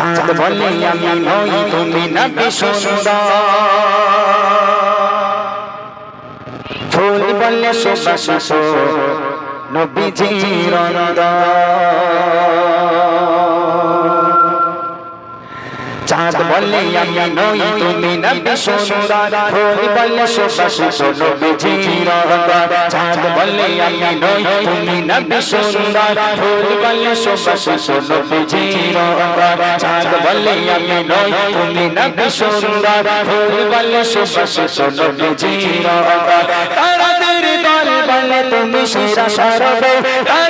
চাঁদ বলে আমি নই তুমি না সুন্দর। ফুল বলে সুবাসিত নবীজির চাঁদ বলে আমি নই তুমি নবী সুন্দর ফুল বলে সুবাসিত নবীজির চাঁদ বলে আমি নই তুমি নবী সুন্দর ফুল বলে সুবাসিত নবীজির চাঁদ বলে আমি নই তুমি নবী সুন্দর ফুল বলে সুবাসিত নবীজির তারাদের দল বলে তুমি সেরা সরবে। তুমি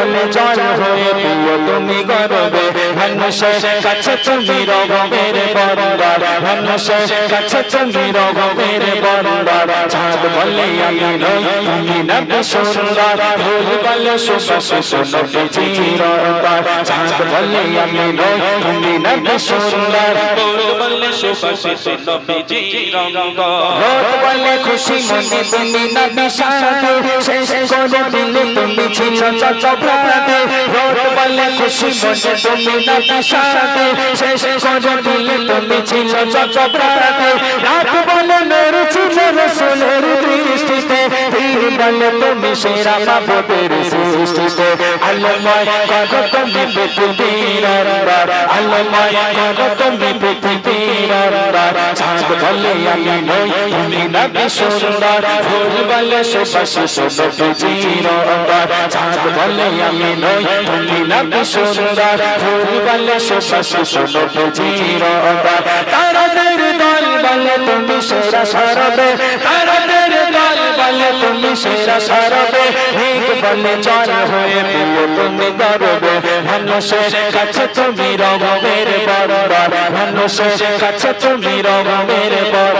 বলে জল হয়ে প্রিয় তুমি গর্বে। মানুষের কাছে তুমি রবের বন্দর মানুষের কাছে তুমি রগমের বন্দর। চাঁদ বলে আমি নই তুমি নবী সুন্দর। ফুল বলে সুবাসিত নবীজির চাঁদ বলে আমি নই তুমি নবী সুন্দর। ফুল বলে সুবাসিত নবীজির অঙ্গ রোদ বলে খুশি মনে তুমি নবী সাথে শেষ করে দিলে তুমি ছিল চট্টগ্রামে। রোদ বলে খুশি মনে তুমি নবী সাথে শেষ করে দিলে তুমি ছিল চট্টগ্রামে রাত বলে মেরে ছিল রসুলের দৃষ্টিতে দিন বলে তুমি সেরা বাবুদের সৃষ্টিতে আল্লাময় করো তুমি পৃথিবীর অন্তর আল্লাময় করো তুমি পৃথিবীর দল বলে তুমি সেরা সরবে। তারাদের দল বলে তুমি সেরা সরবে। ঠিক বলে চল হয়ে প্রিয় তুমি গরবে মানুষের কাছে তুমি রগমের বন্দর মানুষের কাছে তুমি বন্দর চাঁদ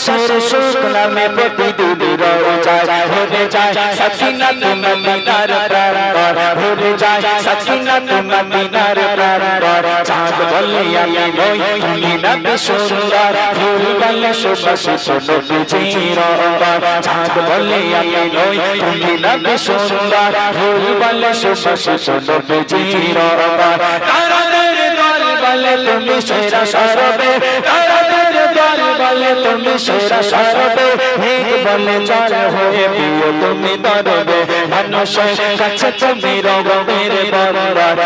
আকাশের সুখ নামে প্রতিদিন রোজায় ভরে যায়। সখিনা তুমি মিনার প্রান্তর ভরে যায়। সখিনা তুমি মিনার প্রান্তর চাঁদ বলে আমি নই, তুমি নবী সুন্দর। ফুল বলে সুবাসিত নবীজির অন্তর চাঁদ বলে আমি নই, তুমি নবী সুন্দর। ফুল বলে সুবাসিত নবীজির অন্তর তারাদের তুমি সেরা সরবে। তুমি সেরা সরবে ঠিক বলে জল হয়ে প্রিয় তুমি দরবে মানুষের কাছে তুমি রবের বন্দর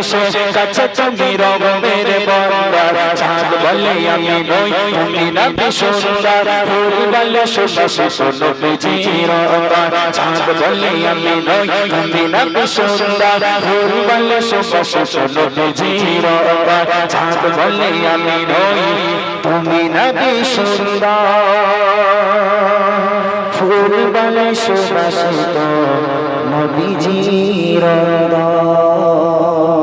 মানুষের কাছে তুমি রগমের বন্দর চাঁদ বলে আমি নই, তুমি নবী সুন্দর ফুল বলে সুবাসিত নবীজির অন্তর চাঁদ বলে আমি নই তুমি নবী সুন্দর ফুল বলে সুবাসিত নবীজির অন্তর চাঁদ বলে আমি নই তুমি নবী সুন্দর ফুল বলে সুবাসিত নবীজির অন্তর